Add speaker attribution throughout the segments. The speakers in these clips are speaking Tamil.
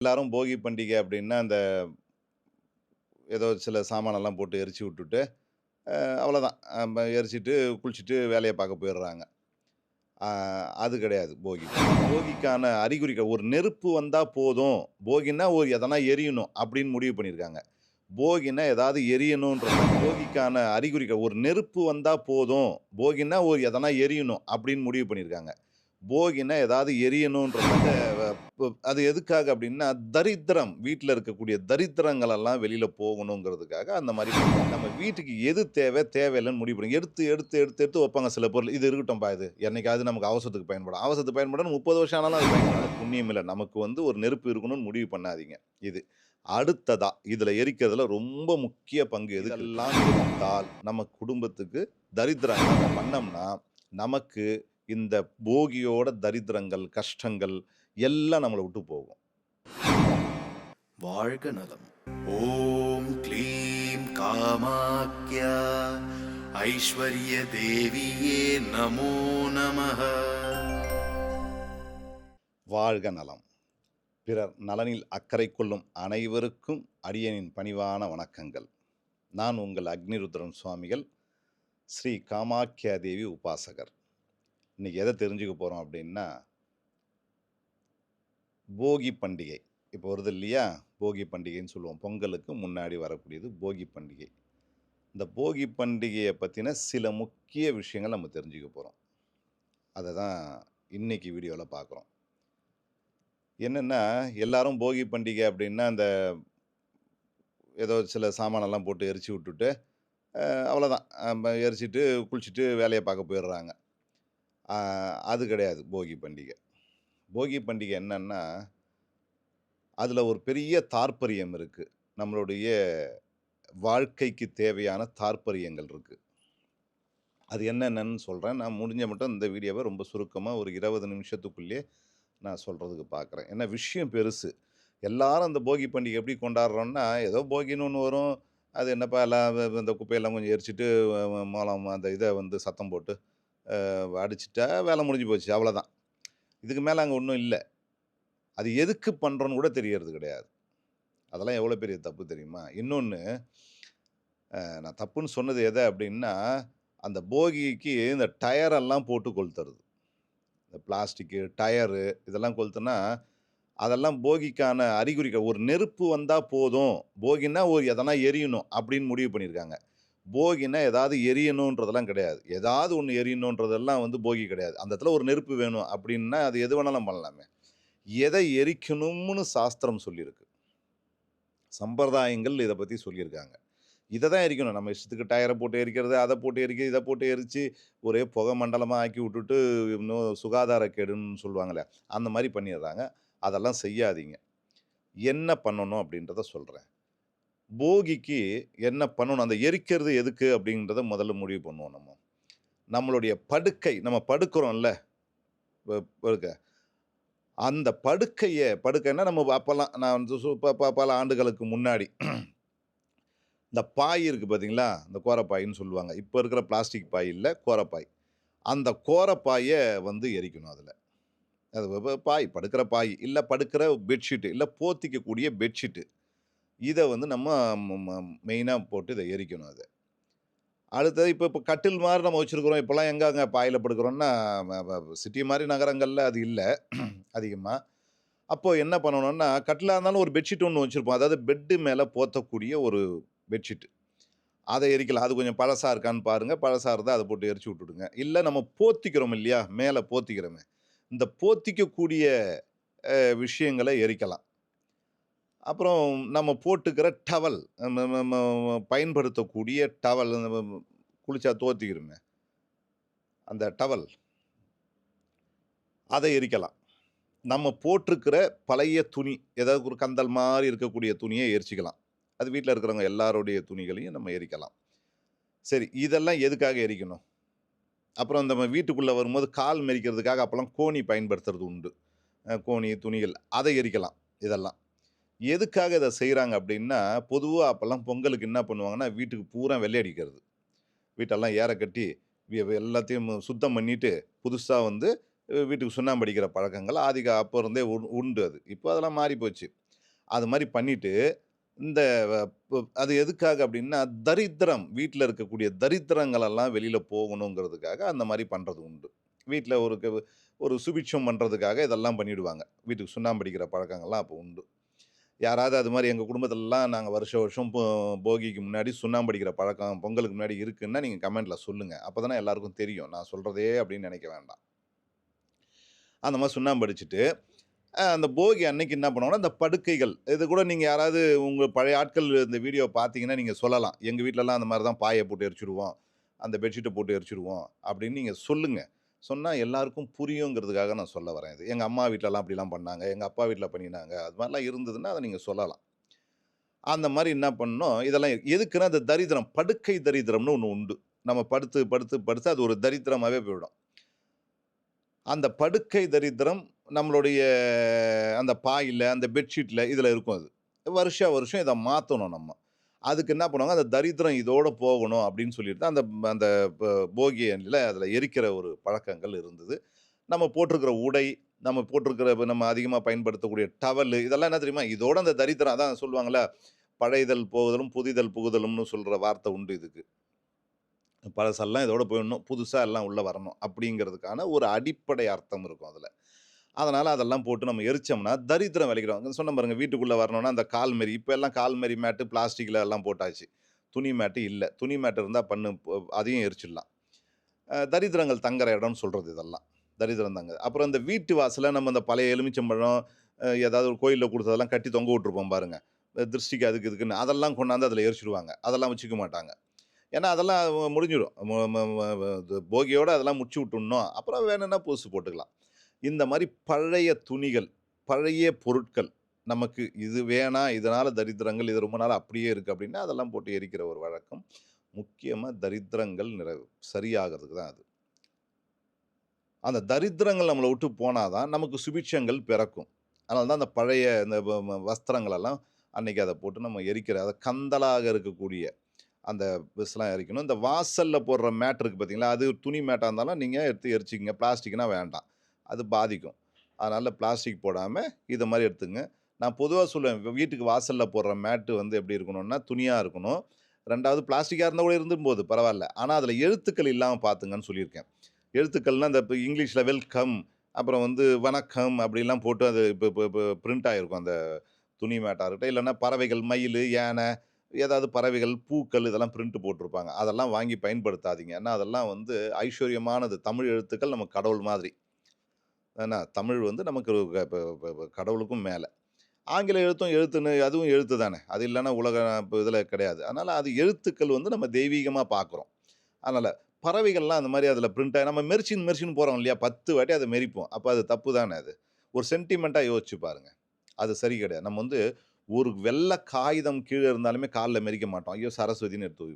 Speaker 1: எல்லாரும் போகி பண்டிகை அப்படின்னா, அந்த ஏதோ சில சாமானெல்லாம் போட்டு எரிச்சு விட்டுட்டு, அவ்வளோதான். எரிச்சிட்டு குளிச்சுட்டு வேலையை பார்க்க போயிடுறாங்க. அது கிடையாது போகி. போகிக்கான அறிகுறிகள் ஒரு நெருப்பு வந்தால் போதும். போகின்னா ஒரு எதனா எரியணும் அப்படின்னு முடிவு பண்ணியிருக்காங்க. போகின்னா ஏதாவது எரியணுன்ற போகிக்கான அறிகுறிகள் ஒரு நெருப்பு வந்தால் போதும். போகின்னா ஒரு எதனா எரியணும் அப்படின்னு முடிவு பண்ணியிருக்காங்க. போகின்னா ஏதாவது எரியணுன்றத ப அது எதுக்காக அப்படின்னா, தரித்திரம் வீட்ல இருக்கக்கூடிய தரித்திரங்கள் எல்லாம் வெளியில போகணுங்கிறதுக்காக அந்த மாரி நம்ம வீட்டுக்கு எது தேவை, தேவையில்லன்னு முடிவு பண்ணி எடுத்து, எடுத்து, எடுத்து, எடுத்து வைப்பாங்க சில பொருள். இது இருக்கட்டும்பா இது. என்னைக்காவது நமக்கு அவசரத்துக்கு பயன்படும். அவசரத்துக்கு பயன்படும்னு 30 வருஷம் ஆனாலும் அது பயன்படாது. புண்ணியம் இல்ல. நமக்கு வந்து ஒரு நெருப்பு இருக்கணும்னு முடிவு பண்ணாதீங்க. இது. அடுத்ததா, இதுல எரிக்கிறதுல ரொம்ப முக்கிய பங்கு எது? இதெல்லாம் எரித்தால் நம்ம குடும்பத்துக்கு தரித்திரம் இல்லாம பண்ணோம்னா, நமக்கு இந்த போகியோட தரித்திரங்கள், கஷ்டங்கள் எல்லாம் நம்மள விட்டு போகும்.
Speaker 2: வாழ்க நலம் ஓம் க்ளீம் காமாக்யா ஐஸ்வர்ய தேவியே நமோ நமः
Speaker 1: வாழ்க நலம். பிறர் நலனில் அக்கறை கொள்ளும் அனைவருக்கும் அடியேனின் பணிவான வணக்கங்கள். நான் உங்கள் அக்னிருத்ரன் சுவாமிகள், ஸ்ரீ காமாக்யா தேவி உபாசகர். இன்னைக்கு எதை தெரிஞ்சுக்க போகிறோம் அப்படின்னா போகி பண்டிகை. இப்போ வருது இல்லையா? போகி பண்டிகைன்னு சொல்லுவோம். பொங்கலுக்கு முன்னாடி வரக்கூடியது போகி பண்டிகை. இந்த போகி பண்டிகையை பற்றின சில முக்கிய விஷயங்கள் நம்ம தெரிஞ்சுக்க போகிறோம் அதை தான் இன்றைக்கி வீடியோவில் பார்க்குறோம். என்னென்னா எல்லாரும் போகி பண்டிகை அப்படின்னா, அந்த ஏதோ சில சாமானெல்லாம் போட்டு எரிச்சு விட்டுட்டு, அவ்வளோதான். எரிச்சிட்டு குளிச்சுட்டு வேலையை பார்க்க போயிடுறாங்க. அது கிடையாது போகி பண்டிகை. போகி பண்டிகை என்னன்னா, அதில் ஒரு பெரிய தாற்பரியம் இருக்குது நம்மளுடைய வாழ்க்கைக்கு தேவையான தாற்பரியங்கள் இருக்குது அது என்னென்னு சொல்கிறேன் நான் முடிஞ்ச மட்டும் இந்த வீடியோவை ரொம்ப சுருக்கமாக ஒரு இருபது நிமிஷத்துக்குள்ளேயே நான் சொல்கிறதுக்கு பார்க்குறேன். ஏன்னா விஷயம் பெருசு. எல்லாரும் அந்த போகி பண்டிகை எப்படி கொண்டாடுறோன்னா ஏதோ போகின்னு ஒன்று வரும். அது என்னப்பா எல்லாம் இந்த குப்பையெல்லாம் கொஞ்சம் எரிச்சிட்டு மூலம் அந்த இதை வந்து சத்தம் போட்டு, அடிச்சிட்டா வேலை முடிஞ்சு போச்சு. அவ்வளோதான். இதுக்கு மேலே அங்கே ஒன்றும் இல்லை அது எதுக்கு பண்ணுறோன்னு கூட தெரியறது கிடையாது. அதெல்லாம் எவ்வளோ பெரிய தப்பு தெரியுமா? இன்னொன்று நான் தப்புன்னு சொன்னது எதை அப்படின்னா, அந்த போகிக்கு இந்த டயரெல்லாம் போட்டு கொளுத்துறது. இந்த பிளாஸ்டிக்கு, டயரு இதெல்லாம் கொளுத்துனா, அதெல்லாம் போகிக்கான அறிகுறிகள். ஒரு நெருப்பு வந்தால் போதும். போகின்னா ஒரு எதனா எரியணும் அப்படின்னு முடிவு பண்ணியிருக்காங்க. போகினா ஏதாவது எரியணுன்றதெல்லாம் கிடையாது. ஏதாவது ஒன்று எரியணுன்றதெல்லாம் வந்து போகி கிடையாது. அந்த இடத்துல ஒரு நெருப்பு வேணும் அப்படின்னா, அது எது வேணாலும் பண்ணலாமே. எதை எரிக்கணும்னு சாஸ்திரம் சொல்லியிருக்கு. சம்பிரதாயங்கள் இதை பற்றி சொல்லியிருக்காங்க. இதை தான் எரிக்கணும். நம்ம இஷ்டத்துக்கு டயரை போட்டு எரிக்கிறது, அதை போட்டு எரிக்கிறது, இதை போட்டு எரித்து ஒரே புகை மண்டலமாக ஆக்கி விட்டுட்டு, இன்னும் சுகாதார கேடுன்னு சொல்லுவாங்களே அந்த மாதிரி பண்ணிடுறாங்க. அதெல்லாம் செய்யாதீங்க. என்ன பண்ணணும் அப்படின்றத சொல்கிறேன் போகிக்கு என்ன பண்ணணும்? அந்த எரிக்கிறது எதுக்கு அப்படின்றத முதல்ல முடிவு பண்ணுவோம் நம்ம. நம்மளுடைய படுக்கை நம்ம படுக்கிறோம்ல, படுக்க. அந்த படுக்கையை படுக்கைன்னா நம்ம அப்போல்லாம் நான் வந்து பல ஆண்டுகளுக்கு முன்னாடி இந்த பாய் இருக்குது பார்த்தீங்களா? இந்த கோரப்பாய்ன்னு சொல்லுவாங்க. இப்போ இருக்கிற பிளாஸ்டிக் பாய் இல்லை கோரப்பாய். அந்த கோரப்பாயை வந்து எரிக்கணும் அதில் அது பாய் படுக்கிற பாய், இல்லை படுக்கிற பெட்ஷீட்டு இல்லை போத்திக்கக்கூடிய பெட்ஷீட்டு இதை வந்து நம்ம ம போட்டு இதை எரிக்கணும் அதை அடுத்தது இப்போ இப்போ கட்டில் மாதிரி நம்ம வச்சுருக்குறோம் இப்போல்லாம் எங்கே அங்கே பாயில் படுக்கிறோன்னா சிட்டி மாதிரி நகரங்களில் அது இல்லை அதிகமாக அப்போது என்ன பண்ணணும்னா, கட்டிலாக இருந்தாலும் ஒரு பெட்ஷீட் ஒன்று வச்சுருப்போம் அதாவது பெட்டு மேலே போத்தக்கூடிய ஒரு பெட்ஷீட்டு அதை எரிக்கலாம். அது கொஞ்சம் பழசா இருக்கான்னு பாருங்கள் பழசாக இருந்தால் அதை போட்டு எரிச்சு விட்டுடுங்க. இல்லை நம்ம போத்திக்கிறோம் இல்லையா? மேலே போத்திக்கிறோமே. இந்த போத்திக்கக்கூடிய விஷயங்களை எரிக்கலாம். அப்புறம் நம்ம போட்டுக்கிற டவல் பயன்படுத்தக்கூடிய டவல் குளிச்சா தோத்திக்கிறோமே. அந்த டவல். அதை எரிக்கலாம். நம்ம போட்டிருக்கிற பழைய துணி, ஏதாவது ஒரு கந்தல் மாதிரி இருக்கக்கூடிய துணியை எரிச்சிக்கலாம் அது வீட்டில் இருக்கிறவங்க எல்லாருடைய துணிகளையும் நம்ம எரிக்கலாம். சரி, இதெல்லாம் எதுக்காக எரிக்கணும்? அப்புறம் நம்ம வீட்டுக்குள்ளே வரும்போது கால் மெரிக்கிறதுக்காக அப்போல்லாம் கோணி பயன்படுத்துறது உண்டு. கோணி, துணிகள் அதை எரிக்கலாம். இதெல்லாம். எதுக்காக இதை செய்கிறாங்க அப்படின்னா, பொதுவாக அப்போல்லாம் பொங்கலுக்கு என்ன பண்ணுவாங்கன்னா, வீட்டுக்கு பூரா வெள்ளை அடிக்கிறது. வீட்டெல்லாம் ஏற கட்டி, எல்லாத்தையும் சுத்தம் பண்ணிட்டு, புதுசாக வந்து வீட்டுக்கு சுண்ணாம்பு அடிக்கிற பழக்கங்கள் ஆதிக்க அப்போ இருந்தே உ உண்டு அது. இப்போ அதெல்லாம் மாறி போச்சு. அது மாதிரி பண்ணிவிட்டு இந்த அது எதுக்காக அப்படின்னா தரித்திரம் வீட்டில் இருக்கக்கூடிய தரித்திரங்களெல்லாம் வெளியில் போகணுங்கிறதுக்காக அந்த மாதிரி பண்ணுறது உண்டு. வீட்டில் ஒரு ஒரு சுபிட்சம் பண்ணுறதுக்காக இதெல்லாம் பண்ணிவிடுவாங்க வீட்டுக்கு சுண்ணாம்பு அடிக்கிற பழக்கங்கள்லாம் அப்போ உண்டு. யாராவது அது மாதிரி எங்கள் குடும்பத்துலலாம் நாங்கள் வருஷம் வருஷம் போகிக்கு முன்னாடி சுண்ணாம்பு அடிக்கிற பழக்கம் பொங்கலுக்கு முன்னாடி இருக்குன்னா, நீங்கள் கமெண்ட்டில் சொல்லுங்கள் அப்போ தானே எல்லாருக்கும் தெரியும். நான் சொல்கிறதே அப்படின்னு நினைக்க வேண்டாம். அந்த மாதிரி சுண்ணாம்பு அடிச்சுட்டு, அந்த போகி அன்னைக்கு என்ன பண்ணுவோன்னா அந்த படுக்கைகள் இது கூட நீங்கள் யாராவது உங்கள் பழைய ஆட்கள் இந்த வீடியோ பார்த்தீங்கன்னா, நீங்கள் சொல்லலாம். எங்கள் வீட்லலாம் அந்த மாதிரி தான் பாயை போட்டு எரிச்சிடுவோம் அந்த பெட்ஷீட்டை போட்டு எரிச்சிடுவோம் அப்படின்னு நீங்கள் சொல்லுங்கள் சொன்னால் எல்லாருக்கும் புரியுங்கிறதுக்காக நான் சொல்ல வரேன் இது. எங்கள் அம்மா வீட்டிலலாம் அப்படிலாம் பண்ணாங்க. எங்கள் அப்பா வீட்டில் பண்ணினாங்க. அது மாதிரிலாம் இருந்ததுன்னா, அதை நீங்கள் சொல்லலாம். அந்த மாதிரி என்ன பண்ணணும், இதெல்லாம் எதுக்குன்னா, அந்த தரித்திரம் படுக்கை தரித்திரம்னு ஒன்று உண்டு. நம்ம படுத்து, படுத்து, படுத்து அது ஒரு தரித்திரமாகவே போயிடும். அந்த படுக்கை தரித்திரம் நம்மளுடைய அந்த பாயில் அந்த பெட்ஷீட்டில் இதில் இருக்கும் அது. வருஷா வருஷம் இதை மாற்றணும் நம்ம. அதுக்கு என்ன பண்ணுவாங்க, அந்த தரித்திரம் இதோடு போகணும் அப்படின்னு சொல்லிட்டு தான் அந்த அந்த ப போகி அன்னைல எரிக்கிற ஒரு பழக்கங்கள் இருந்தது. நம்ம போட்டிருக்கிற உடை, நம்ம போட்டிருக்கிற நம்ம அதிகமாக பயன்படுத்தக்கூடிய டவலு இதெல்லாம் என்ன தெரியுமா? இதோட அந்த தரித்திரம் அதான் சொல்லுவாங்கள்ல பழையதல் போகுதலும், புதிதல் புகுதலும்னு சொல்கிற வார்த்தை உண்டு இதுக்கு. பழசெல்லாம் இதோட போயிடணும். புதுசாக எல்லாம் உள்ளே வரணும். அப்படிங்கிறதுக்கான ஒரு அடிப்படை அர்த்தம் இருக்கும் அதில் அதனால் அதெல்லாம் போட்டு நம்ம எரிச்சோம்னா, தரித்திரம் விளைக்கிறோம் சொன்ன பாருங்க, வீட்டுக்குள்ளே வரணும்னா அந்த கால்மரி இப்போ எல்லாம் கால்மரி மேட்டு பிளாஸ்டிக்கில் எல்லாம் போட்டாச்சு. துணி மேட்டு இல்லை துணி மேட்டு இருந்தால் பண்ணு அதையும் எரிச்சிடலாம். தரித்திரங்கள் தங்குற இடம்னு சொல்கிறது இதெல்லாம். தரித்திரம் தாங்க அப்புறம் இந்த வீட்டு வாசலில் நம்ம இந்த பழைய எலுமிச்சம்பழம், ஏதாவது ஒரு கோயிலில் கொடுத்ததெல்லாம் கட்டி தொங்க விட்டுருப்போம் பாருங்க. திருஷ்டிக்கு அதுக்கு இதுக்குன்னு. அதெல்லாம் கொண்டாந்து அதில் எரிச்சிடுவாங்க அதெல்லாம் வச்சுக்க மாட்டாங்க. ஏன்னா, அதெல்லாம் முடிஞ்சிடும். போகியோடு அதெல்லாம் முடிச்சு விட்டுணும் அப்புறம் வேணும்னா புதுசு போட்டுக்கலாம். இந்த மாதிரி பழைய துணிகள், பழைய பொருட்கள் நமக்கு இது வேணாம், இதனால் தரித்திரங்கள் இது ரொம்ப நாள் அப்படியே இருக்குது அப்படின்னா அதெல்லாம் போட்டு எரிக்கிற ஒரு வழக்கம். முக்கியமாக தரித்திரங்கள் நிற சரியாகிறதுக்கு தான் அது. அந்த தரித்திரங்கள் நம்மளை விட்டு போனால் தான் நமக்கு சுபிட்சங்கள் பிறக்கும். அதனால தான் அந்த பழைய இந்த வ வஸ்திரங்களெல்லாம் அன்றைக்கி அதை போட்டு நம்ம எரிக்கிற அதை கந்தலாக இருக்கக்கூடிய அந்த பிஸ்லாம் எரிக்கணும். இந்த வாசலில் போடுற மேட் இருக்குது பார்த்தீங்களா, அது துணி மேட்டாக இருந்தாலும் நீங்கள் எடுத்து எரிச்சிக்கிங்க பிளாஸ்டிக்னால் வேண்டாம். அது பாதிக்கும். அதனால் பிளாஸ்டிக் போடாமல் இதை மாதிரி எடுத்துக்கங்க. நான் பொதுவாக சொல்லுவேன், வீட்டுக்கு வாசலில் போடுற மேட்டு வந்து எப்படி இருக்கணும்னா, துணியாக இருக்கணும். ரெண்டாவது பிளாஸ்டிக்காக இருந்தால் கூட இருந்தும் போது பரவாயில்ல ஆனால் அதில் எழுத்துக்கள் இல்லாமல் பார்த்துங்கன்னு சொல்லியிருக்கேன். எழுத்துக்கள்னால் இந்த இப்போ இங்கிலீஷில் வெல்கம், அப்புறம் வந்து வணக்கம் அப்படிலாம் போட்டு அது இப்போ இப்போ இப்போ பிரிண்ட் ஆகிருக்கும் அந்த துணி மேட்டாக இருக்கட்டும். இல்லைன்னா பறவைகள், மயில் யானை ஏதாவது பறவைகள், பூக்கள் இதெல்லாம் பிரிண்ட் போட்டிருப்பாங்க. அதெல்லாம் வாங்கி பயன்படுத்தாதீங்க. ஏன்னா, அதெல்லாம் வந்து ஐஸ்வர்யமானது. தமிழ் எழுத்துக்கள் நம்ம கடவுள் மாதிரி. ஏன்னா, தமிழ் வந்து நமக்கு கடவுளுக்கும் மேலே ஆங்கில எழுத்தும் எழுத்துன்னு அதுவும் எழுத்து தானே. அது இல்லைன்னா உலக இதில் கிடையாது. அதனால் அது எழுத்துக்கள் வந்து நம்ம தெய்வீகமாக பார்க்குறோம். அதனால் பறவைகள்லாம் அந்த மாதிரி அதில் பிரிண்ட் ஆகி நம்ம மெரிச்சின்னு மெரிச்சின்னு போகிறோம் இல்லையா? 10 வாட்டி அதை மெரிப்போம். அப்போ அது தப்பு தானே அது. ஒரு சென்டிமெண்ட்டாக யோசிச்சு பாருங்கள் அது சரி கிடையாது. நம்ம வந்து ஒரு வெள்ளை காகிதம் கீழே இருந்தாலுமே காலில் மெரிக்க மாட்டோம். ஐயோ! சரஸ்வதின்னு எடுத்து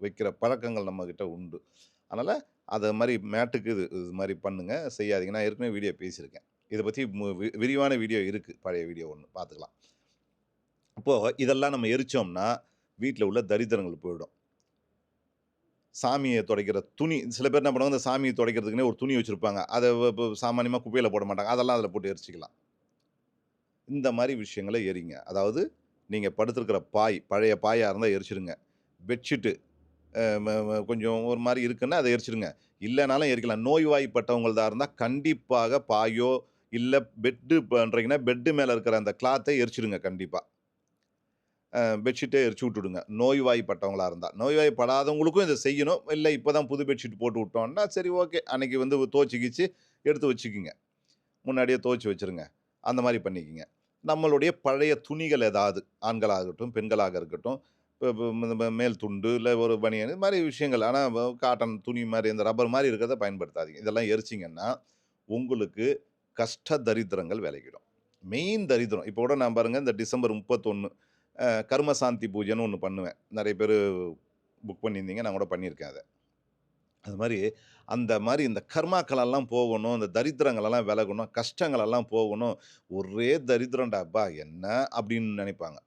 Speaker 1: வைக்கிற பழக்கங்கள் நம்மக்கிட்ட உண்டு. அதனால் அதை மாதிரி மேட்டுக்கு இது இது மாதிரி பண்ணுங்கள் செய்யாதீங்க. நான் ஏற்கனவே வீடியோ பேசியிருக்கேன். இதை பற்றி மு வி விரிவான வீடியோ இருக்குது பழைய வீடியோ ஒன்று பார்த்துக்கலாம். இப்போது இதெல்லாம் நம்ம எரிச்சோம்னா, வீட்டில் உள்ள தரித்திரங்கள் போயிடும். சாமியை துடைக்கிற துணி சில பேர் என்ன பண்ணுவாங்க, அந்த சாமியை துடைக்கிறதுக்குனே ஒரு துணி வச்சுருப்பாங்க அதை இப்போ சாமானியமாக குப்பையில் போட மாட்டாங்க. அதெல்லாம் அதில் போட்டு எரிச்சிக்கலாம் இந்த மாதிரி விஷயங்களை எரிங்க. அதாவது நீங்கள் படுத்துருக்கிற பாய், பழைய பாயாக இருந்தால் எரிச்சிடுங்க பெட்ஷீட்டு கொஞ்சம் ஒரு மாதிரி இருக்குன்னா, அதை எரிச்சிடுங்க இல்லைனாலும் எரிக்கலாம். நோய்வாய்ப்பட்டவங்கள்தா இருந்தால் கண்டிப்பாக பாயோ, இல்லை பெட்டு பண்ணுறீங்கன்னா பெட்டு மேலே இருக்கிற அந்த கிளாத்தை எரிச்சிடுங்க கண்டிப்பாக பெட்ஷீட்டே எரிச்சு விட்டுடுங்க. நோய்வாய்ப்பட்டவங்களாக இருந்தால் நோய்வாய்ப்படாதவங்களுக்கும் இதை செய்யணும். இல்லை இப்போ தான் புது பெட்ஷீட் போட்டு விட்டோம்னா, சரி ஓகே. அன்னைக்கு வந்து துவச்சிக்கிச்சு எடுத்து வச்சுக்கிங்க முன்னாடியே துவச்சி வச்சுருங்க. அந்த மாதிரி பண்ணிக்கிங்க நம்மளுடைய பழைய துணிகள் ஏதாவது ஆண்களாகட்டும், பெண்களாக இருக்கட்டும். இந்த மேல் துண்டு, இல்லை ஒரு பனியன் இது மாதிரி விஷயங்கள். ஆனால் காட்டன் துணி மாதிரி இந்த ரப்பர் மாதிரி இருக்கிறத பயன்படுத்தாதீங்க. இதெல்லாம் எரிச்சிங்கன்னா உங்களுக்கு கஷ்ட தரித்திரங்கள் விலகிடும். மெயின் தரித்திரம் இப்போ கூட நான் பாருங்கள் இந்த டிசம்பர் முப்பத்தொன்று கர்மசாந்தி பூஜைன்னு ஒன்று பண்ணுவேன். நிறைய பேர் புக் பண்ணியிருந்தீங்க. நான் கூட பண்ணியிருக்கேன் அதை அது மாதிரி அந்த மாதிரி இந்த கர்மாக்களெல்லாம் போகணும். இந்த தரித்திரங்கள் எல்லாம் விலகணும். கஷ்டங்களெல்லாம் போகணும். ஒரே தரித்திரம்டாப்பா என்ன அப்படின்னு நினைப்பாங்க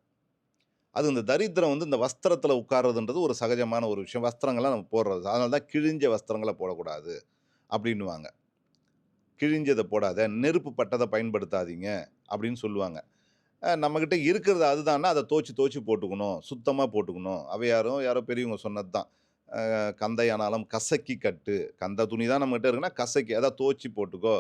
Speaker 1: அது இந்த தரித்திரம் வந்து இந்த வஸ்திரத்தில் உட்கார்றதுன்றது ஒரு சகஜமான ஒரு விஷயம். வஸ்திரங்கள்லாம் நம்ம போடுறது. அதனால தான் கிழிஞ்ச வஸ்திரங்களை போடக்கூடாது அப்படின்வாங்க கிழிஞ்சதை போடாத, நெருப்பு பட்டதை பயன்படுத்தாதீங்க அப்படின்னு சொல்லுவாங்க. நம்மக்கிட்ட இருக்கிறது அதுதான்னா, அதை தோச்சு தோச்சு போட்டுக்கணும். சுத்தமாக போட்டுக்கணும். அவையாரும் யாரோ பெரியவங்க சொன்னது தான். "கந்தையானாலும் கசக்கி கட்டு." கந்த துணி தான் நம்மகிட்ட இருக்குன்னா, கசக்கி அதான் தோச்சி போட்டுக்கோ."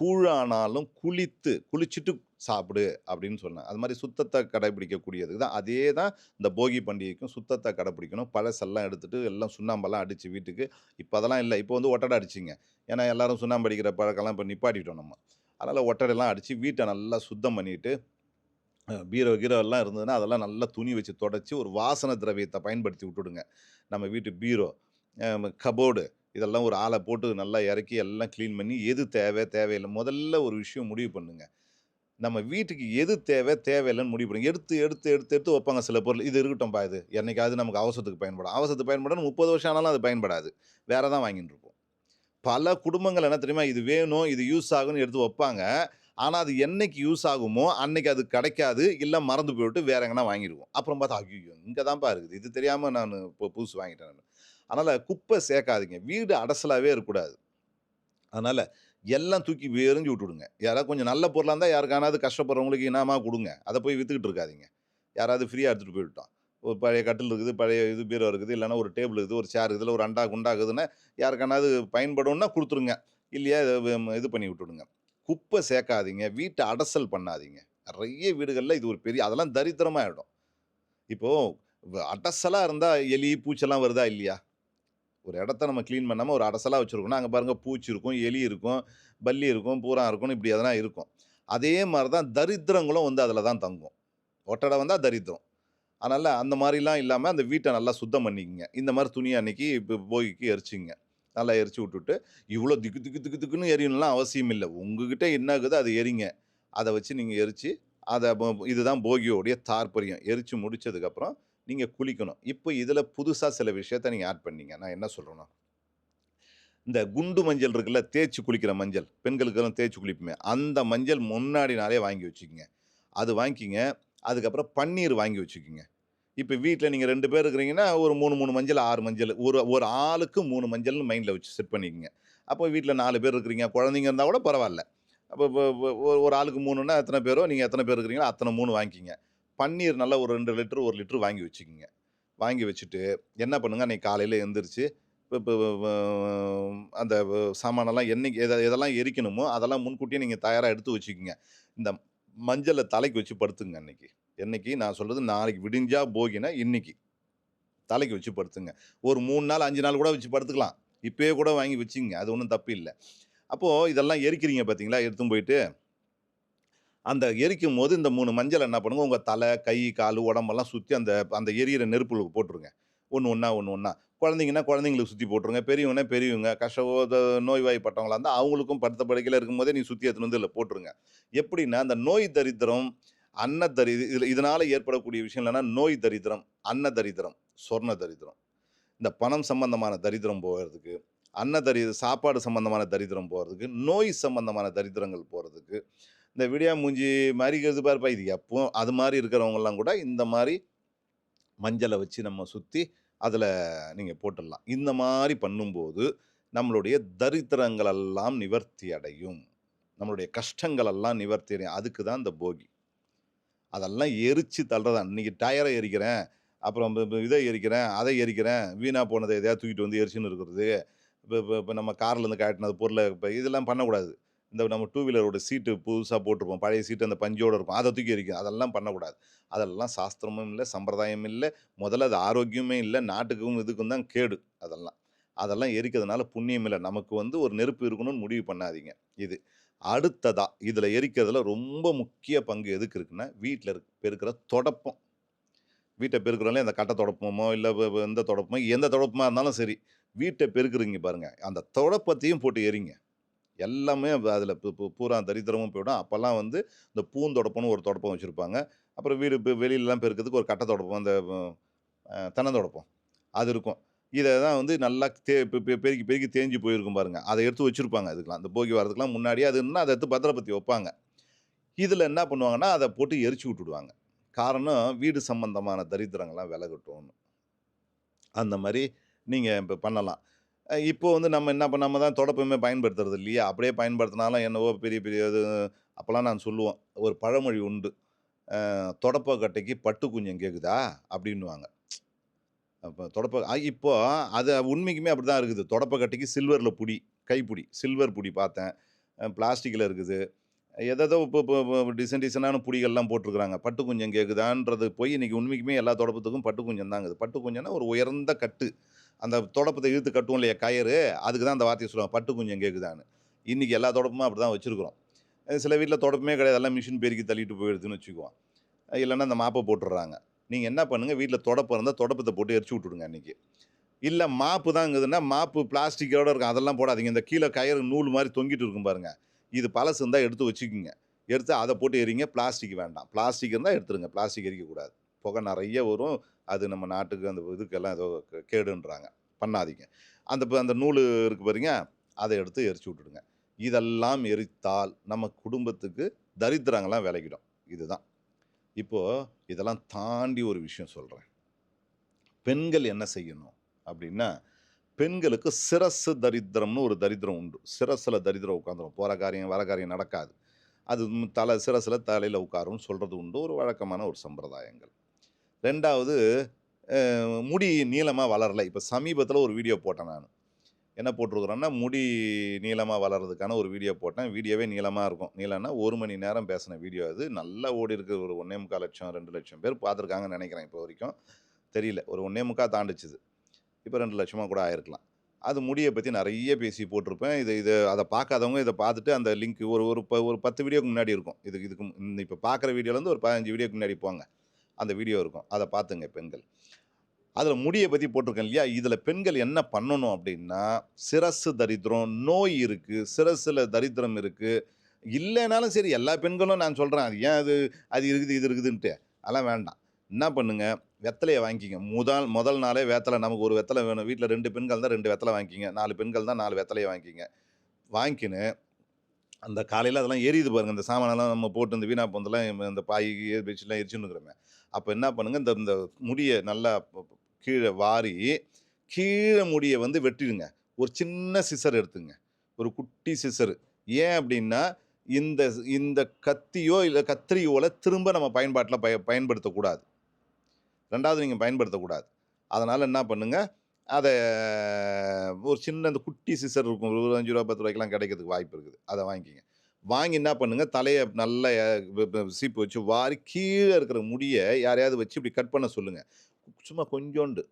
Speaker 1: "கூழானாலும் குளித்து குளிச்சுட்டு சாப்பிடு." அப்படின்னு சொன்னேன். அது மாதிரி சுத்தத்தை கடைபிடிக்கக்கூடியது தான். அதே தான் இந்த போகி பண்டிகைக்கும் சுத்தத்தை கடைப்பிடிக்கணும். பழசெல்லாம் எடுத்துட்டு எல்லாம் சுண்ணாம்பெல்லாம் அடித்து வீட்டுக்கு இப்போ அதெல்லாம் இல்லை இப்போ வந்து ஒட்டடை அடிச்சுங்க. ஏன்னா எல்லோரும் சுண்ணாம்பு அடிக்கிற பழக்கம்லாம் இப்போ நிப்பாட்டிட்டோம் நம்ம. அதனால் ஒட்டடைலாம் அடித்து வீட்டை நல்லா சுத்தம் பண்ணிட்டு, பீரோ கீரோ எல்லாம் இருந்ததுன்னா, அதெல்லாம் நல்லா துணி வச்சு தொடச்சி ஒரு வாசன திரவியத்தை பயன்படுத்தி விட்டுடுங்க. நம்ம வீட்டு பீரோ, கபோர்டு இதெல்லாம் ஒரு ஆளை போட்டு நல்லா இறக்கி எல்லாம் க்ளீன் பண்ணி எது தேவை, தேவையில்லை முதல்ல ஒரு விஷயம் முடிவு பண்ணுங்கள் நம்ம வீட்டுக்கு எது தேவை, தேவையில்லைன்னு முடிவு பண்ணுங்க. எடுத்து எடுத்து எடுத்து எடுத்து வைப்பாங்க சில பொருள். இது இருக்கட்டும்பா இது. என்னைக்காவது நமக்கு அவசரத்துக்கு பயன்படும். அவசரத்துக்கு பயன்படணும் முப்பது வருஷம் ஆனாலும் அது பயன்படாது. வேறு தான் வாங்கின்னு இருப்போம். பல குடும்பங்கள் என்ன தெரியுமா? இது வேணும், இது யூஸ் ஆகும்னு எடுத்து வைப்பாங்க. ஆனால் அது என்றைக்கு யூஸ் ஆகுமோ, அன்னைக்கு அது கிடைக்காது. இல்லை மறந்து போயிட்டு வேற எங்கன்னா வாங்கிடுவோம் அப்புறம் பார்த்தா, ஐயோ இங்கே தான்ப்பா இருக்குது. இது தெரியாமல் நான் இப்போ புதுசு வாங்கிட்டேன் நானு." அதனால் குப்பை சேர்க்காதீங்க. வீடு அடசலாகவே இருக்கக்கூடாது. அதனால் எல்லாம் தூக்கி எறிஞ்சு விட்டுடுங்க. யாராவது கொஞ்சம் நல்ல பொருளாக இருந்தால் யாருக்கானாவது கஷ்டப்படுறவங்களுக்கு இனாமா கொடுங்க அதை போய் வித்துக்கிட்டு இருக்காதீங்க. யாராவது ஃப்ரீயாக எடுத்துகிட்டு போயிடட்டும். ஒரு பழைய கட்டில் இருக்குது, பழைய இது பீரோ இருக்குது, இல்லைனா ஒரு டேபிள் இருக்குது, ஒரு சேர் இருக்குது, ஒரு அண்டா, குண்டாக்குதுன்னா யாருக்கானாவது பயன்படும்னா கொடுத்துருங்க இல்லையா இது பண்ணி விட்டுடுங்க. குப்பை சேர்க்காதீங்க. வீட்டை அடசல் பண்ணாதீங்க. நிறைய வீடுகளில் இது ஒரு பெரிய அதெல்லாம் தரித்திரமாக ஆகிடும் இப்போது அடசலாக இருந்தால் எலி, பூச்செல்லாம் வருதா? இல்லையா? ஒரு இடத்த நம்ம க்ளீன் பண்ணாமல் ஒரு அடசலாக வச்சுருக்கோம்னா அங்க பாருங்கள் பூச்சி இருக்கும், எலி இருக்கும், பல்லி இருக்கும், பூரா இருக்கும்னு இப்படி எதனா இருக்கும். அதே மாதிரி தான் தரித்திரங்களும் வந்து அதில் தான் தங்கும். ஒட்டடை வந்தால் தரித்திரம். அதனால் அந்த மாதிரிலாம் இல்லாமல் அந்த வீட்டை நல்லா சுத்தம் பண்ணிக்கங்க. இந்த மாதிரி துணி அன்னைக்கு இப்போ போகிக்கு எரிச்சிங்க நல்லா எரிச்சு விட்டுட்டு, இவ்வளோ திக்கு திக்கு திக்கு திக்குன்னு எரியணும்லாம் அவசியம் இல்லை உங்ககிட்ட என்ன இருக்குதோ அதை எரிங்க. அதை வச்சு நீங்கள் எரித்து அதை இதுதான் போகியோடைய தாற்பரியம். எரித்து முடிச்சதுக்கப்புறம் நீங்கள் குளிக்கணும். இப்போ இதில் புதுசாக சில விஷயத்த நீங்கள் ஆட் பண்ணீங்க. நான் என்ன சொல்கிறேன்னா இந்த குண்டு மஞ்சள் இருக்குல்ல, தேய்ச்சி குளிக்கிற மஞ்சள். பெண்களுக்கெல்லாம் தேய்ச்சி குளிப்புமே அந்த மஞ்சள் முன்னாடி நாளே வாங்கி வச்சுக்கோங்க அது வாங்கிக்கிங்க. அதுக்கப்புறம் பன்னீர் வாங்கி வச்சுக்கோங்க இப்போ வீட்டில் நீங்கள் ரெண்டு பேர் இருக்கிறீங்கன்னா, ஒரு 3, 3 மஞ்சள், ஆறு மஞ்சள். ஒரு ஒரு ஆளுக்கு மூணு மஞ்சள்னு மைண்டில் வச்சு செட் பண்ணிக்கோங்க அப்போ வீட்டில் நாலு பேர் இருக்கிறீங்க. குழந்தைங்க இருந்தால் கூட பரவாயில்ல அப்போ ஒரு ஆளுக்கு மூணுன்னா எத்தனை பேரோ, நீங்கள் எத்தனை பேர் இருக்கிறீங்களோ அத்தனை மூணு வாங்கிக்கிங்க. பன்னீர் நல்லா ஒரு ரெண்டு லிட்டர், 1 லிட்டர் வாங்கி வச்சுக்கங்க. வாங்கி வச்சுட்டு, என்ன பண்ணுங்க, அன்றைக்கி காலையில் எழுந்திரிச்சு அந்த சாமானெல்லாம் என்னைக்கு எதை எதெல்லாம் எரிக்கணுமோ, அதெல்லாம் முன்கூட்டியே நீங்கள் தயாராக எடுத்து வச்சுக்கங்க. இந்த மஞ்சளை தலைக்கு வச்சு படுத்துங்க அன்றைக்கி என்னைக்கு நான் சொல்கிறது நாளைக்கு விடிஞ்சா போகினா இன்றைக்கி தலைக்கு வச்சு படுத்துங்க. ஒரு மூணு நாள், அஞ்சு நாள் கூட வச்சு படுத்துக்கலாம். இப்போயே கூட வாங்கி வச்சுங்க அது ஒன்றும் தப்பு இல்லை அப்போது இதெல்லாம் எரிக்கிறீங்க பார்த்தீங்களா? எடுத்துன்னு போயிட்டு, அந்த எரிக்கும் போது இந்த மூணு மஞ்சள் என்ன பண்ணுங்க, உங்கள் தலை, கை, கால் உடம்பெல்லாம் சுற்றி அந்த அந்த எரியிற நெருப்புகளுக்கு போட்டுருங்க. ஒன்று ஒன்றா ஒன்று ஒன்றா குழந்தைங்கன்னா குழந்தைங்களுக்கு சுற்றி போட்டுருங்க. பெரியவங்கன்னா பெரியவங்க, கஷ்ட நோய்வாய்ப்பட்டவங்களா இருந்தால் அவங்களுக்கும் படுத்த படுக்கையில் இருக்கும்போதே நீ சுற்றி எடுத்துன்னு வந்து இல்லை போட்டுருங்க. எப்படின்னா, அந்த நோய் தரித்திரம், அன்ன தரி இதனால் ஏற்படக்கூடிய விஷயம் இல்லைன்னா நோய் தரித்திரம், அன்ன தரித்திரம், சொர்ண தரித்திரம். இந்த பணம் சம்பந்தமான தரித்திரம் போகிறதுக்கு அன்ன தரி சாப்பாடு சம்பந்தமான தரித்திரம் போகிறதுக்கு நோய் சம்பந்தமான தரித்திரங்கள் போகிறதுக்கு இந்த விடியா மூஞ்சி மாரி இருக்குது பாருப்பா, இது எப்போ அது மாதிரி இருக்கிறவங்கெல்லாம் கூட இந்த மாதிரி மஞ்சளை வச்சு நம்ம சுற்றி அதில் நீங்கள் போட்டுடலாம். இந்த மாதிரி பண்ணும்போது, நம்மளுடைய தரித்திரங்கள் எல்லாம் நிவர்த்தி அடையும். நம்மளுடைய கஷ்டங்கள் எல்லாம் நிவர்த்தி அடையும். அதுக்கு தான் இந்த போகி. அதெல்லாம் எரித்து தள்ளுறதா இன்றைக்கி டயரை எரிக்கிறேன், அப்புறம் இதை எரிக்கிறேன், அதை எரிக்கிறேன், வீணாக போனதை எதையாவது தூக்கிட்டு வந்து எரிச்சுன்னு இருக்கிறது. இப்போ இப்போ இப்போ நம்ம கார்லேருந்து காட்டினது பொருளை இப்போ இதெல்லாம் பண்ணக்கூடாது. இந்த நம்ம டூ வீலரோட சீட்டு புதுசாக போட்டிருப்போம். பழைய சீட்டு அந்த பஞ்சோட இருக்கும். அதை தூக்கி எரிக்கும். அதெல்லாம் பண்ணக்கூடாது. அதெல்லாம் சாஸ்திரமும் இல்லை சம்பிரதாயம் இல்லை முதல்ல அது ஆரோக்கியமே இல்லை நாட்டுக்கும் இதுக்கும் தான் கேடு அதெல்லாம். அதெல்லாம் எரிக்கிறதுனால புண்ணியம் இல்லை நமக்கு வந்து ஒரு நெருப்பு இருக்கணும்னு முடிவு பண்ணாதீங்க. இது. அடுத்ததாக இதில் எரிக்கிறதுல ரொம்ப முக்கிய பங்கு எதுக்கு இருக்குன்னா, வீட்டில் இருக் பெருக்கிற தொடப்பம். வீட்டை பெருக்குறோம்ல, இந்த கட்ட தொடப்பமோ, இல்லை எந்த தொடப்பமோ, எந்த தொடப்பமாக இருந்தாலும் சரி. வீட்டை பெருக்குறீங்க பாருங்கள் அந்த தொடப்பத்தையும் போட்டு எரிங்க. எல்லாமே அதில் பூரா தரித்திரமும் போயிடும். அப்போல்லாம் வந்து இந்த பூந்தொடப்பம்னு ஒரு தொடப்பம் வச்சுருப்பாங்க அப்புறம் வீடு இப்போ வெளியிலலாம் பெருக்கிறதுக்கு ஒரு கட்ட தொடப்பம், அந்த தென்னந்தொடப்பம். அது இருக்கும். இதை தான் வந்து நல்லா தே பெ பெருக்கி பெருக்கி தேஞ்சு போயிருக்கும் பாருங்கள் அதை எடுத்து வச்சிருப்பாங்க அதுக்கெலாம் அந்த போகி வரதுக்கெலாம் முன்னாடியே அது என்ன அதை எடுத்து பத்திரப்பத்தி வைப்பாங்க. இதில் என்ன பண்ணுவாங்கன்னா, அதை போட்டு எரிச்சு விட்டுடுவாங்க. காரணம், வீடு சம்பந்தமான தரித்திரங்கள்லாம் விலகட்டும்னு. அந்த மாதிரி நீங்கள் இப்போ பண்ணலாம். இப்போ வந்து நம்ம என்ன பண்ணாமல் தான் தொடப்பமே பயன்படுத்துறது இல்லையா? அப்படியே பயன்படுத்தினாலும் என்னவோ பெரிய பெரிய இது அப்போலாம் நான் சொல்லுவோம். ஒரு பழமொழி உண்டு. தொடப்பக்கட்டைக்கு பட்டு குஞ்சம் கேட்குதா அப்படின்னுவாங்க. அப்போ தொடப்ப அ இப்போ அது உண்மைக்குமே அப்படி தான் இருக்குது. தொடப்பக்கட்டைக்கு சில்வரில் புடி கைப்பிடி சில்வர் புடி பார்த்தேன். பிளாஸ்டிக்கில் இருக்குது. எதோ இப்போ இப்போ டிசைன் டிசைனான புடிகள்லாம் போட்டிருக்கிறாங்க. பட்டு குஞ்சம் கேட்குதான்றது போய் இன்றைக்கி உண்மைக்குமே எல்லா தொடப்பத்துக்கும் பட்டு குஞ்சம் தாங்குது பட்டு குஞ்சம்னா ஒரு உயர்ந்த கட்டு. அந்த தொடப்பத்தை இழுத்து கட்டுவோம் இல்லையா கயிறு? அதுக்கு தான் அந்த வார்த்தையை சொல்லுவாங்க. பட்டு குஞ்சம் கேட்குதான்னு இன்றைக்கி எல்லா தொடப்புமே அப்படி தான் வச்சுருக்குறோம் சில வீட்டில் தொடப்பமே கிடையாது. எல்லாம் மிஷின் பெருக்கி தள்ளிட்டு போயிடுதுன்னு வச்சுக்குவோம். இல்லைன்னா அந்த மாப்பை போட்டுடுறாங்க. நீங்கள் என்ன பண்ணுங்கள் வீட்டில் தொடப்பு இருந்தால் தொடப்பத்தை போட்டு எரிச்சு விட்டுடுங்க அன்றைக்கி இல்லை மாப்பு தாங்குதுன்னா மாப்பு பிளாஸ்டிக்கோட இருக்கும். அதெல்லாம் போடாதீங்க. இந்த கீழே கயிறு நூல் மாதிரி தொங்கிட்டு இருக்கும் பாருங்கள் இது பழசு இருந்தால் எடுத்து வச்சுக்கோங்க. எடுத்து அதை போட்டு எரிங்க. பிளாஸ்டிக் வேண்டாம். பிளாஸ்டிக் இருந்தால் எடுத்துருங்க. பிளாஸ்டிக் எரிக்கக்கூடாது. புகை நிறைய வரும். அது நம்ம நாட்டுக்கு அந்த இதுக்கெல்லாம் ஏதோ கேடுன்றாங்க. பண்ணாதீங்க. அந்த இப்போ அந்த நூல் இருக்கு பாருங்க அதை எடுத்து எரிச்சு விட்டுடுங்க. இதெல்லாம் எரித்தால் நம்ம குடும்பத்துக்கு தரித்திரங்கள்லாம் விலகிடும். இதுதான். இப்போது இதெல்லாம் தாண்டி ஒரு விஷயம் சொல்கிறேன் பெண்கள் என்ன செய்யணும் அப்படின்னா பெண்களுக்கு சிரசு தரித்திரம்னு ஒரு தரித்திரம் உண்டு. சிரசில் தரித்திரம் உட்காந்துரும். போகிற காரியம் வர காரியம் நடக்காது. அது தலை சிரசில் தலையில் உட்காரும்னு சொல்கிறது உண்டு. ஒரு வழக்கமான ஒரு சம்பிரதாயங்கள். ரெண்டாவது முடி நீளமாக வளரலை. இப்போ சமீபத்தில் ஒரு வீடியோ போட்டேன் நான். என்ன போட்டிருக்குறேன்னா முடி நீளமாக வளர்றதுக்கான ஒரு வீடியோ போட்டேன். வீடியோவே நீளமாக இருக்கும். நீளம்னா ஒரு மணி நேரம் பேசின வீடியோ அது. நல்லா ஓடி இருக்கு. ஒரு ஒன்றே முக்கால் லட்சம் ரெண்டு லட்சம் பேர் பார்த்துருக்காங்கன்னு நினைக்கிறேன் இப்போ வரைக்கும். தெரியல. ஒரு ஒன்றே முக்கால் தாண்டிச்சுது. இப்போ ரெண்டு லட்சமாக கூட ஆயிருக்கலாம். அது முடியை பற்றி நிறைய பேசி போட்டிருப்பேன். இது இதை அதை பார்க்காதவங்க இதை பார்த்துட்டு அந்த லிங்க் ஒரு ஒரு ப ஒரு பத்து வீடியோக்கு முன்னாடி இருக்கும். இதுக்கு இதுக்கு இப்போ பார்க்குற வீடியோலேருந்து ஒரு பதினஞ்சு வீடியோக்கு முன்னாடி போங்க. அந்த வீடியோ இருக்கும். அதை பார்த்துங்க பெண்கள். அதில் முடியை பற்றி போட்டிருக்கேன் இல்லையா? இதில் பெண்கள் என்ன பண்ணணும் அப்படின்னா சிரசு தரித்திரம் நோய் இருக்குது சிரசில் தரித்திரம் இருக்குது இல்லைனாலும் சரி எல்லா பெண்களும் நான் சொல்கிறேன் அது ஏன் அது அது இருக்குது இது இருக்குதுன்ட்டு. அதெல்லாம் வேண்டாம். என்ன பண்ணுங்கள் வெத்தலையை வாங்கிக்கிங்க. முதல் முதல் நாளே வெத்தலை நமக்கு ஒரு வெத்தலை வேணும். வீட்டில் ரெண்டு பெண்கள் தான் ரெண்டு வெத்தலை வாங்கிக்கிங்க. நாலு பெண்கள் தான் நாலு வெத்தலையை வாங்கிக்கிங்க. வாங்கிக்கின்னு அந்த காலையில் அதெல்லாம் எரியுது பாருங்க. இந்த சாமானெல்லாம் நம்ம போட்டு இந்த வீணா போந்தெல்லாம் இந்த பாய் பெட்ஷீட்லாம் எரிச்சுன்னு இருக்கிறோமே. அப்போ என்ன பண்ணுங்க இந்த இந்த முடியை நல்லா கீழே வாரி கீழே முடியை வந்து வெட்டிடுங்க. ஒரு சின்ன சிசர் எடுத்துங்க. ஒரு குட்டி சிசர். ஏன் அப்படின்னா இந்த இந்த கத்தியோ இல்லை கத்திரியோல திரும்ப நம்ம பயன்பாட்டில் பய பயன்படுத்தக்கூடாது. ரெண்டாவது நீங்கள் பயன்படுத்தக்கூடாது. அதனால் என்ன பண்ணுங்க அதை ஒரு சின்ன இந்த குட்டி சிசர் இருக்கும். ஒரு அஞ்சு ரூபா பத்து ரூபாய்க்கெலாம் கிடைக்கிறதுக்கு வாய்ப்பு இருக்குது. அதை வாங்கிக்கிங்க. வாங்கி என்ன பண்ணுங்க தலையை நல்ல சீப்பு வச்சு வாரி கீழே இருக்கிற முடியை யாரையாவது வச்சு இப்படி கட் பண்ண சொல்லுங்கள் சும்மா கொஞ்சோண்டு.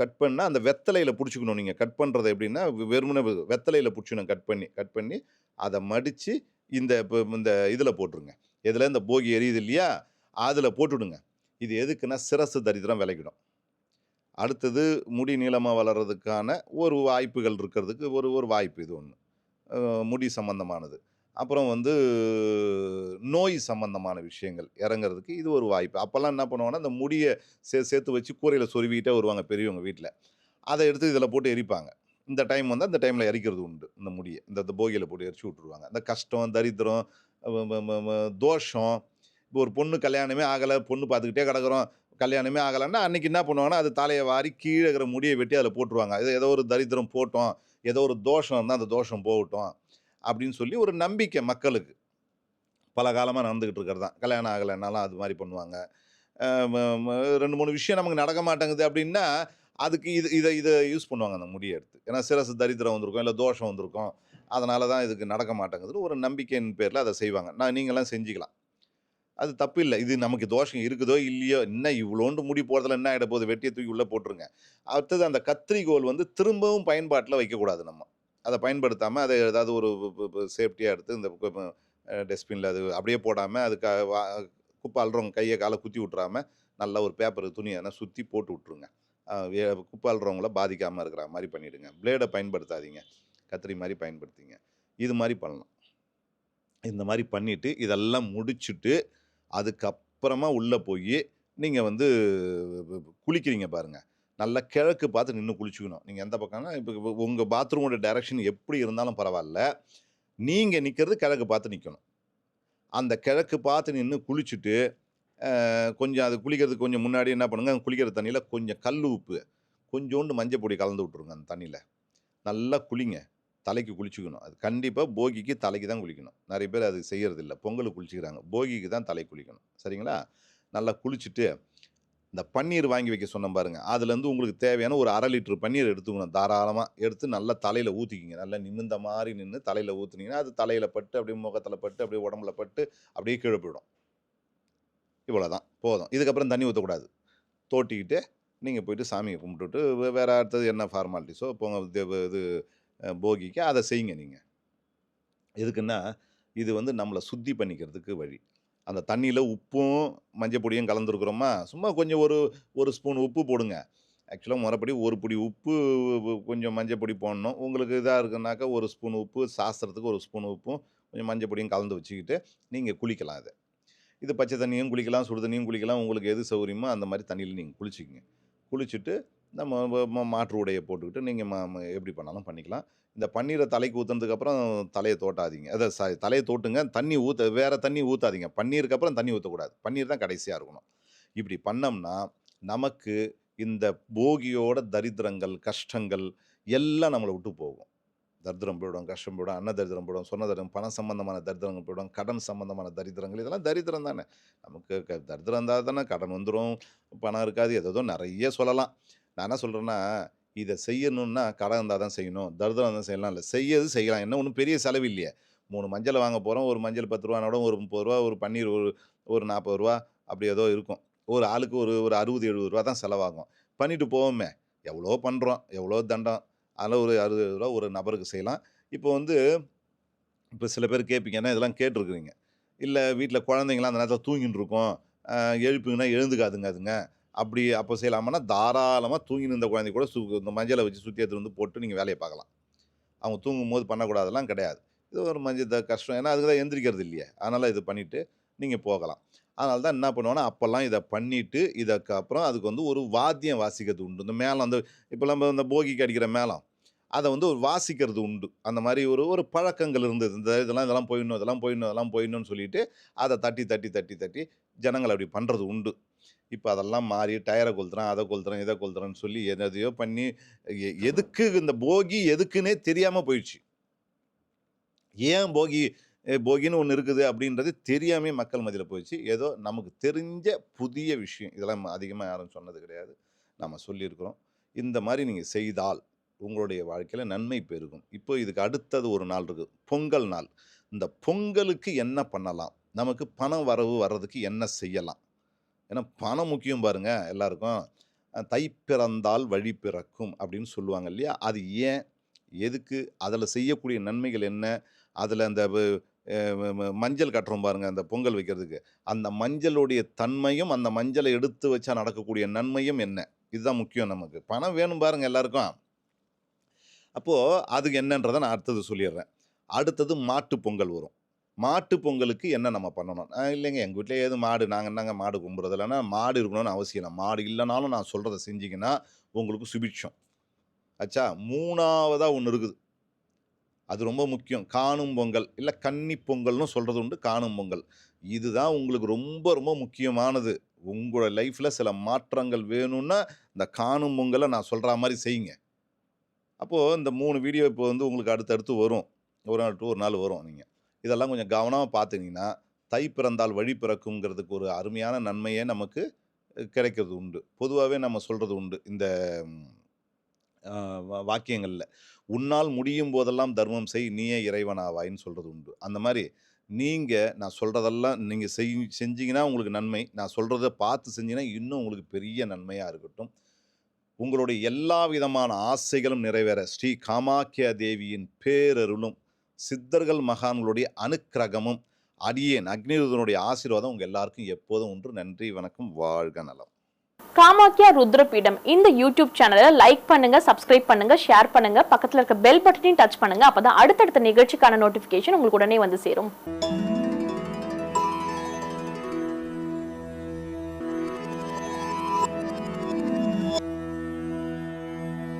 Speaker 1: கட் பண்ணால் அந்த வெத்தலையில் பிடிச்சிக்கணும் நீங்கள் கட் பண்ணுறது எப்படின்னா வெறுமனே வெத்தலையில் பிடிச்சிக்கணும். கட் பண்ணி கட் பண்ணி அதை மடித்து இந்த இப்போ இந்த இதில் போட்டுருங்க. இதில் இந்த போகி எரியுது இல்லையா? அதில் போட்டுவிடுங்க இது எதுக்குன்னா சிரசு தரித்திரம் விலகிடும் அடுத்தது முடி நீளமாக வளர்கிறதுக்கான ஒரு வாய்ப்புகள் இருக்கிறதுக்கு ஒரு ஒரு வாய்ப்பு இது ஒன்று முடி சம்பந்தமானது. அப்புறம் வந்து நோய் சம்பந்தமான விஷயங்கள் இறங்குறதுக்கு இது ஒரு வாய்ப்பு. அப்போல்லாம் என்ன பண்ணுவாங்கன்னா இந்த முடியை சே சேர்த்து வச்சு கூரையில் சொருவிக்கிட்டே வருவாங்க பெரியவங்க வீட்டில் அதை எடுத்து இதில் போட்டு எரிப்பாங்க. இந்த டைம் வந்து அந்த டைமில் எரிக்கிறது உண்டு இந்த முடியை. இந்த இந்த போகியில் போட்டு எரிச்சு விட்ருவாங்க இந்த கஷ்டம் தரித்திரம் தோஷம் இப்போ ஒரு பொண்ணு கல்யாணமே ஆகலை பொண்ணு பார்த்துக்கிட்டே கிடக்குறோம் கல்யாணமே ஆகலைன்னா அன்றைக்கி என்ன பண்ணுவாங்கன்னா அது தலையை வாரி கீழே இருக்கிற முடியை வெட்டி அதில் போட்டுருவாங்க. இது ஏதோ ஒரு தரித்திரம் போட்டோம் ஏதோ ஒரு தோஷம் இருந்தால் அந்த தோஷம் போகட்டும். அப்படின்னு சொல்லி ஒரு நம்பிக்கை மக்களுக்கு. பல காலமாக நடந்துக்கிட்டு இருக்கிறது தான். கல்யாணம் ஆகலைனாலும் அது மாதிரி பண்ணுவாங்க. ரெண்டு மூணு விஷயம் நமக்கு நடக்க மாட்டேங்குது அப்படின்னா அதுக்கு இது இதை இதை யூஸ் பண்ணுவாங்க அந்த முடியை எடுத்து. ஏன்னா சிரசு தரித்திரம் வந்திருக்கும் இல்லை தோஷம் வந்திருக்கும். அதனால தான் இதுக்கு நடக்க மாட்டேங்குதுன்னு ஒரு நம்பிக்கையின் பேரில் அதை செய்வாங்க. நான் நீங்களாம் செஞ்சுக்கலாம். அது தப்பு இல்லை. இது நமக்கு தோஷம் இருக்குதோ இல்லையோ என்ன இவ்வளோண்டு முடி போகிறதுல என்ன ஆகிட போகுது? வெட்டியை தூக்கி உள்ளே போட்டுருங்க. அடுத்தது அந்த கத்திரிக்கோல் வந்து திரும்பவும் பயன்பாட்டில் வைக்கக்கூடாது நம்ம. அதை பயன்படுத்தாமல் அதை ஏதாவது ஒரு சேஃப்டியாக எடுத்து இந்த டஸ்ட்பினில் அது அப்படியே போடாமல் அது வா- குப்பை அல்றவங்க கையை காலை குத்தி விட்றாம நல்லா ஒரு பேப்பர் துணி சுற்றி போட்டு விட்ருங்க குப்பை அல்றவங்கள பாதிக்காமல் இருக்கிற மாதிரி பண்ணிவிடுங்க பிளேடை பயன்படுத்தாதீங்க. கத்திரி மாதிரி பயன்படுத்திங்க. இது மாதிரி பண்ணலாம். இந்த மாதிரி பண்ணிவிட்டு இதெல்லாம் முடிச்சுட்டு அதுக்கப்புறமா உள்ளே போய் நீங்கள் வந்து குளிக்கிறீங்க பாருங்கள் நல்லா கிழக்கு பார்த்து நின்று குளிச்சுக்கணும். நீங்கள் எந்த பக்கம்னா இப்போ உங்கள் பாத்ரூமோட டைரக்ஷன் எப்படி இருந்தாலும் பரவாயில்ல நீங்கள் நிற்கிறது கிழக்கு பார்த்து நிற்கணும் அந்த கிழக்கு பார்த்து நின்று குளிச்சுட்டு கொஞ்சம் அது குளிக்கிறதுக்கு கொஞ்சம் முன்னாடி என்ன பண்ணுங்கள் அந்த குளிக்கிற தண்ணியில் கொஞ்சம் கல் உப்பு கொஞ்சோண்டு மஞ்சள் பொடி கலந்து விட்ருங்க அந்த தண்ணியில். நல்லா குளிங்க. தலைக்கு குளிச்சுக்கணும். அது கண்டிப்பாக போகிக்கு தலைக்கு தான் குளிக்கணும். நிறைய பேர் அது செய்யறதில்ல. பொங்கலுக்கு குளிச்சுக்கிறாங்க. போகிக்கு தான் தலை குளிக்கணும். சரிங்களா? நல்லா குளிச்சுட்டு இந்த பன்னீர் வாங்கி வைக்க சொன்னேன் பாருங்க. அதுலேருந்து உங்களுக்கு தேவையான ஒரு அரை லிட்டர் பன்னீர் எடுத்துக்கணும். தாராளமாக எடுத்து நல்லா தலையில் ஊற்றிக்கிங்க நல்லா நிமிந்த மாதிரி நின்று தலையில் ஊற்றுனீங்கன்னா அது தலையில் பட்டு அப்படியே முகத்தில் பட்டு அப்படியே உடம்புல பட்டு அப்படியே கீழே போயிடும். இவ்வளோதான் போதும். இதுக்கப்புறம் தண்ணி ஊற்றக்கூடாது தோட்டிக்கிட்டு நீங்கள் போயிட்டு சாமியை கும்பிட்டுட்டு வேறு அடுத்தது என்ன ஃபார்மாலிட்டிஸோ பொங்க இது போகிக்கு. அதை செய்யுங்க நீங்கள் எதுக்குன்னா இது வந்து நம்மளை சுத்தி பண்ணிக்கிறதுக்கு வழி. அந்த தண்ணியில் உப்பும் மஞ்சள் பொடியும் கலந்துருக்குறோமா? சும்மா கொஞ்சம் ஒரு ஒரு ஸ்பூன் உப்பு போடுங்க. ஆக்சுவலாக முறைப்படி ஒரு பொடி உப்பு கொஞ்சம் மஞ்சள் பொடி போடணும். உங்களுக்கு இதாக இருக்குனாக்கா ஒரு ஸ்பூன் உப்பு சாஸ்திரத்துக்கு ஒரு ஸ்பூன் உப்பும் கொஞ்சம் மஞ்சள் பொடியும் கலந்து வச்சுக்கிட்டு நீங்கள் குளிக்கலாம் இது. இது பச்சை தண்ணியும் குளிக்கலாம் சுடு தண்ணியும் குளிக்கலாம். உங்களுக்கு எது சௌகரியமோ அந்த மாதிரி தண்ணியில் நீங்கள் குளிச்சிக்கங்க. குளிச்சுட்டு நம்ம ம- ம- மாற்று உடையை போட்டுக்கிட்டு நீங்கள் எப்படி பண்ணாலும் பண்ணிக்கலாம். இந்த பன்னீரை தலைக்கு ஊற்றுனதுக்கப்புறம் தலையை தோட்டாதீங்க. அதை ச தலையை தோட்டுங்க. தண்ணி ஊற்ற வேறு தண்ணி ஊற்றாதீங்க பன்னீருக்கு அப்புறம் தண்ணி ஊற்றக்கூடாது பன்னீர் தான் கடைசியாக இருக்கணும். இப்படி பண்ணோம்னா நமக்கு இந்த போகியோட தரித்திரங்கள் கஷ்டங்கள் எல்லாம் நம்மளை விட்டு போகும். தரித்திரம் போயிடும் கஷ்டம் போயிடும் அன்ன தரித்திரம் போயிடும் சொன்ன தரித்திரம் பணம் சம்பந்தமான தரித்திரங்கள் போயிடும் கடன் சம்பந்தமான தரித்திரங்கள் இதெல்லாம் தரித்திரம் தானே. நமக்கு தரித்திரம் இருந்தால் தானே கடன் வந்துடும் பணம் இருக்காது ஏதோ நிறைய சொல்லலாம். நான் என்ன சொல்கிறேன்னா இதை செய்யணும்னா கடன் இருந்தால் தான் செய்யணும் தரித்திரம் தான் செய்யலாம் இல்லை செய்யறது செய்யலாம் என்ன ஒன்றும் பெரிய செலவு இல்லையே. மூணு மஞ்சள் வாங்க போகிறோம் ஒரு மஞ்சள் பத்து ரூபானோட ஒரு முப்பது ரூபா ஒரு பன்னீர் ஒரு ஒரு நாற்பது ரூபா அப்படி ஏதோ இருக்கும். ஒரு ஆளுக்கு ஒரு ஒரு அறுபது எழுபது ரூபா தான் செலவாகும். பண்ணிட்டு போவோமே. எவ்வளோ பண்ணுறோம் எவ்வளோ தண்டம். அதில் ஒரு அறுபது ரூபா ஒரு நபருக்கு செய்யலாம். இப்போ வந்து இப்போ சில பேர் கேட்பீங்கன்னா இதெல்லாம் கேட்டிருக்குறீங்க? இல்லை வீட்டில் குழந்தைங்களாம் அந்த நேரத்தில் தூங்கிட்டு இருக்கோம் எழுப்புங்கன்னா எழுந்துக்காதுங்க அதுங்க. அப்படி அப்போ செய்யலாமன்னா தாராளமாக தூங்கினு இருந்த குழந்தை கூட சு இந்த மஞ்சளை வச்சு சுற்றி எடுத்து வந்து போட்டு நீங்கள் வேலையை பார்க்கலாம். அவங்க தூங்கும் போது பண்ணக்கூடாதெல்லாம் கிடையாது. இது ஒரு மஞ்சள் கஷ்டம். ஏன்னா அதுக்கு தான் எந்திரிக்கிறது இல்லையே. அதனால் இது பண்ணிவிட்டு நீங்கள் போகலாம். அதனால தான் என்ன பண்ணுவோன்னா அப்போல்லாம் இதை பண்ணிவிட்டு இதுக்கப்புறம் அதுக்கு வந்து ஒரு வாத்தியம் வாசிக்கிறது உண்டு. இந்த மேளம் அந்த இப்போ நம்ம இந்த போகிக்கு அடிக்கிற மேளம் அதை வந்து ஒரு வாசிக்கிறது உண்டு. அந்த மாதிரி ஒரு ஒரு பழக்கங்கள் இருந்தது. இந்த இதெல்லாம் இதெல்லாம் போயிடணும் இதெல்லாம் போயிடணும் இதெல்லாம் போயிடணும்னு சொல்லிட்டு அதை தட்டி தட்டி தட்டி தட்டி ஜனங்கள் அப்படி பண்ணுறது உண்டு. இப்போ அதெல்லாம் மாறி டயரை கொளுத்துறான் அதை கொளுத்துறான் இதை கொளுத்துறான்னு சொல்லி எதையோ பண்ணி எதுக்கு இந்த போகி எதுக்குன்னே தெரியாமல் போயிடுச்சு. ஏன் போகி போகின்னு ஒன்று இருக்குது அப்படின்றது தெரியாமே மக்கள் மத்தியில் போயிடுச்சு. ஏதோ நமக்கு தெரிஞ்ச புதிய விஷயம். இதெல்லாம் அதிகமாக யாரும் சொன்னது கிடையாது. நம்ம சொல்லியிருக்கிறோம். இந்த மாதிரி நீங்கள் செய்தால் உங்களுடைய வாழ்க்கையில் நன்மை பெருகும். இப்போ இதுக்கு அடுத்தது ஒரு நாள் இருக்குது பொங்கல் நாள். இந்த பொங்கலுக்கு என்ன பண்ணலாம்? நமக்கு பணம் வரவு வர்றதுக்கு என்ன செய்யலாம்? ஏன்னா பணம் முக்கியம் பாருங்கள் எல்லாருக்கும். தை பிறந்தால் வழி பிறக்கும் அப்படின்னு சொல்லுவாங்க இல்லையா? அது ஏன்? எதுக்கு? அதில் செய்யக்கூடிய நன்மைகள் என்ன? அதில் அந்த மஞ்சள் கட்டுறோம் பாருங்கள் அந்த பொங்கல் வைக்கிறதுக்கு. அந்த மஞ்சளுடைய தன்மையும் அந்த மஞ்சளை எடுத்து வச்சா நடக்கக்கூடிய நன்மையும் என்ன? இதுதான் முக்கியம் நமக்கு. பணம் வேணும் பாருங்கள் எல்லாருக்கும். அப்போது அதுக்கு என்னன்றதை நான் அடுத்தது சொல்லிடுறேன். அடுத்தது மாட்டு பொங்கல் வரும். மாட்டு பொங்கலுக்கு என்ன நம்ம பண்ணணும்? ஆ, இல்லைங்க. எங்கள் வீட்டில் ஏது மாடு நாங்கள் என்னங்க மாடு கும்பிட்றது இல்லைன்னா மாடு இருக்கணும்னு அவசியம் இல்லை. மாடு இல்லைனாலும் நான் சொல்கிறத செஞ்சிங்கன்னா உங்களுக்கு சுபிட்சம். ஆச்சா மூணாவதாக ஒன்று இருக்குது. அது ரொம்ப முக்கியம். காணும் பொங்கல் இல்லை கன்னி பொங்கல்னு சொல்கிறது உண்டு காணும் பொங்கல். இதுதான் உங்களுக்கு ரொம்ப ரொம்ப முக்கியமானது. உங்களோட லைஃப்பில் சில மாற்றங்கள் வேணும்னா இந்த காணும் பொங்கலை நான் சொல்கிற மாதிரி செய்யுங்க. அப்போது இந்த மூணு வீடியோ இப்போ வந்து உங்களுக்கு அடுத்தடுத்து வரும். ஒரு நாள் டூ ஒரு நாள் வரும் நீங்கள் இதெல்லாம் கொஞ்சம் கவனமாக பார்த்துக்கிங்கன்னா தை பிறந்தால் வழி பிறக்குங்கிறதுக்கு ஒரு அருமையான நன்மையே நமக்கு கிடைக்கிறது உண்டு. பொதுவாகவே நம்ம சொல்கிறது உண்டு. இந்த வாக்கியங்களில் உன்னால் முடியும் போதெல்லாம் தர்மம் செய் நீயே இறைவனாவாயின்னு சொல்கிறது உண்டு. அந்த மாதிரி நீங்கள் நான் சொல்கிறதெல்லாம் நீங்கள் செய் செஞ்சீங்கன்னா உங்களுக்கு நன்மை. நான் சொல்கிறத பார்த்து செஞ்சீங்கன்னா இன்னும் உங்களுக்கு பெரிய நன்மையாக இருக்கட்டும். உங்களுடைய எல்லா விதமான ஆசைகளும் நிறைவேற ஸ்ரீ காமாக்கியா தேவியின் பேரருளும் சித்தர்கள் மகான்களுடைய அனுக்கிரகமும் அடியேன் அக்னிருதனுடைய ஆசீர்வாதம் உங்கள் எல்லாருக்கும் எப்போதும் ஒன்று நன்றி வணக்கம் வாழ்க நலம்.
Speaker 3: காமாக்கியா ருத்ரபீடம். இந்த யூடியூப் சேனலை லைக் பண்ணுங்க சப்ஸ்கிரைப் பண்ணுங்க ஷேர் பண்ணுங்க பக்கத்துல இருக்க பெல் பட்டனையும் டச் பண்ணுங்க அப்பதான் அடுத்தடுத்த நிகழ்ச்சிக்கான நோட்டிபிகேஷன் உங்களுக்கு உடனே வந்து சேரும்.